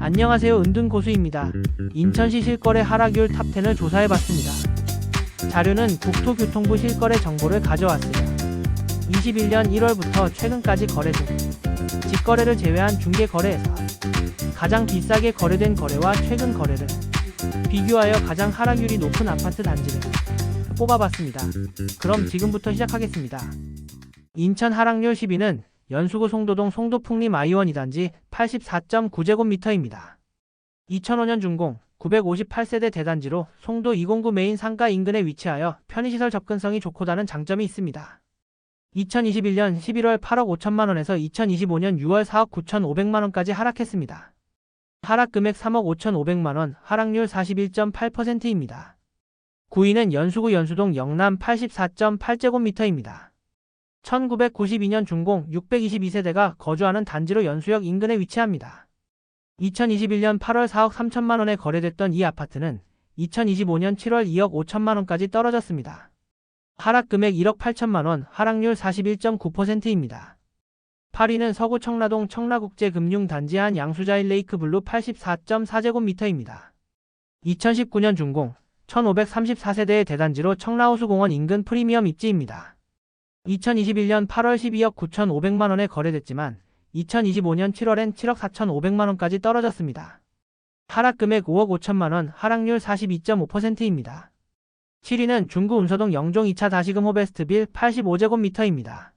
안녕하세요 은둔 고수입니다. 인천시 실거래 하락률 탑10을 조사해봤습니다. 자료는 국토교통부 실거래 정보를 가져왔어요. 21년 1월부터 최근까지 거래 중 직거래를 제외한 중개거래에서 가장 비싸게 거래된 거래와 최근 거래를 비교하여 가장 하락률이 높은 아파트 단지를 뽑아봤습니다. 그럼 지금부터 시작하겠습니다. 인천 하락률 10위는 연수구 송도동 송도풍림 아이원 2단지 84.9제곱미터입니다. 2005년 준공 958세대 대단지로 송도 209 메인 상가 인근에 위치하여 편의시설 접근성이 좋고다는 장점이 있습니다. 2021년 11월 8억 5천만 원에서 2025년 6월 4억 9천5백만 원까지 하락했습니다. 하락 금액 3억 5천5백만 원, 하락률 41.8%입니다. 9위는 연수구 연수동 영남 84.8제곱미터입니다. 1992년 준공 622세대가 거주하는 단지로 연수역 인근에 위치합니다. 2021년 8월 4억 3천만 원에 거래됐던 이 아파트는 2025년 7월 2억 5천만 원까지 떨어졌습니다. 하락 금액 1억 8천만 원, 하락률 41.9%입니다. 8위는 서구 청라동 청라국제금융단지 한 양수자일 레이크 블루 84.4제곱미터입니다. 2019년 준공 1534세대의 대단지로 청라호수공원 인근 프리미엄 입지입니다. 2021년 8월 12억 9,500만 원에 거래됐지만 2025년 7월엔 7억 4,500만 원까지 떨어졌습니다. 하락 금액 5억 5천만 원, 하락률 42.5%입니다. 7위는 중구 운서동 영종 2차 다시금 호베스트빌 85제곱미터입니다.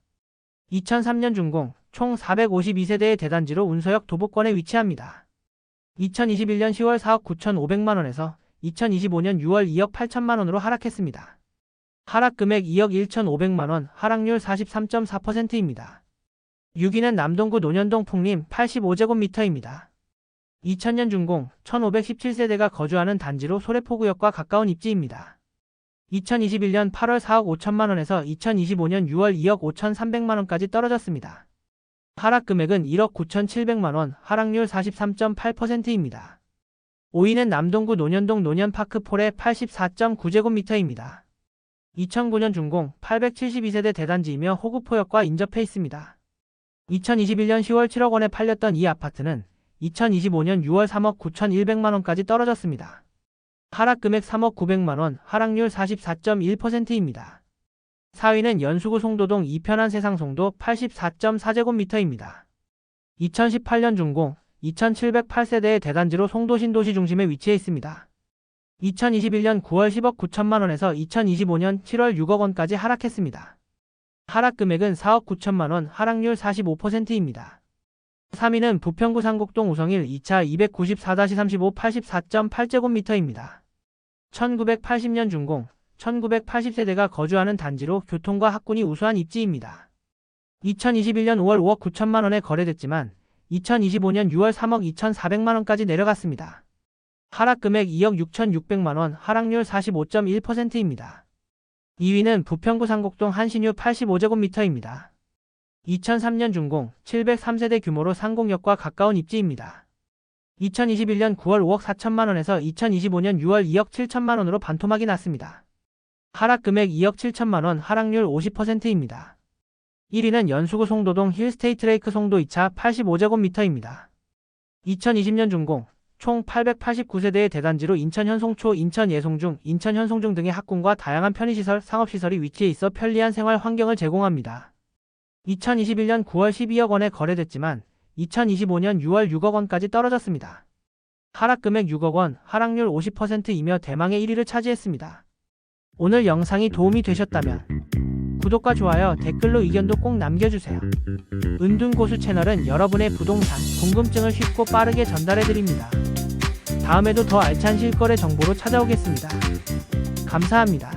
2003년 준공, 총 452세대의 대단지로 운서역 도보권에 위치합니다. 2021년 10월 4억 9,500만 원에서 2025년 6월 2억 8천만 원으로 하락했습니다. 하락 금액 2억 1,500만 원, 하락률 43.4%입니다. 6위는 남동구 논현동 풍림 85제곱미터입니다. 2000년 준공 1517세대가 거주하는 단지로 소래포구역과 가까운 입지입니다. 2021년 8월 4억 5천만 원에서 2025년 6월 2억 5천3백만 원까지 떨어졌습니다. 하락 금액은 1억 9천7백만 원, 하락률 43.8%입니다. 5위는 남동구 논현동 논현파크폴의 84.9제곱미터입니다. 2009년 준공 872세대 대단지이며 호구포역과 인접해 있습니다. 2021년 10월 7억 원에 팔렸던 이 아파트는 2025년 6월 3억 9,100만 원까지 떨어졌습니다. 하락 금액 3억 900만 원, 하락률 44.1%입니다. 4위는 연수구 송도동 이편한 세상 송도 84.4제곱미터입니다. 2018년 준공 2,708세대의 대단지로 송도 신도시 중심에 위치해 있습니다. 2021년 9월 10억 9천만 원에서 2025년 7월 6억 원까지 하락했습니다. 하락 금액은 4억 9천만 원, 하락률 45%입니다. 3위는 부평구 상곡동 우성일 2차 294-35 84.8제곱미터입니다. 1980년 준공, 1980세대가 거주하는 단지로 교통과 학군이 우수한 입지입니다. 2021년 5월 5억 9천만 원에 거래됐지만 2025년 6월 3억 2,400만 원까지 내려갔습니다. 하락 금액 2억 6,600만 원, 하락률 45.1%입니다. 2위는 부평구 상곡동 한신유 85제곱미터입니다. 2003년 준공, 703세대 규모로 상공역과 가까운 입지입니다. 2021년 9월 5억 4천만 원에서 2025년 6월 2억 7천만 원으로 반토막이 났습니다. 하락 금액 2억 7천만 원, 하락률 50%입니다. 1위는 연수구 송도동 힐스테이트 레이크 송도 2차 85제곱미터입니다. 2020년 준공, 총 889세대의 대단지로 인천 현송초, 인천 예송중, 인천 현송중 등의 학군과 다양한 편의시설, 상업시설이 위치해 있어 편리한 생활 환경을 제공합니다. 2021년 9월 12억 원에 거래됐지만 2025년 6월 6억 원까지 떨어졌습니다. 하락 금액 6억 원, 하락률 50%이며 대망의 1위를 차지했습니다. 오늘 영상이 도움이 되셨다면 구독과 좋아요, 댓글로 의견도 꼭 남겨주세요. 은둔고수 채널은 여러분의 부동산 궁금증을 쉽고 빠르게 전달해드립니다. 다음에도 더 알찬 실거래 정보로 찾아오겠습니다. 감사합니다.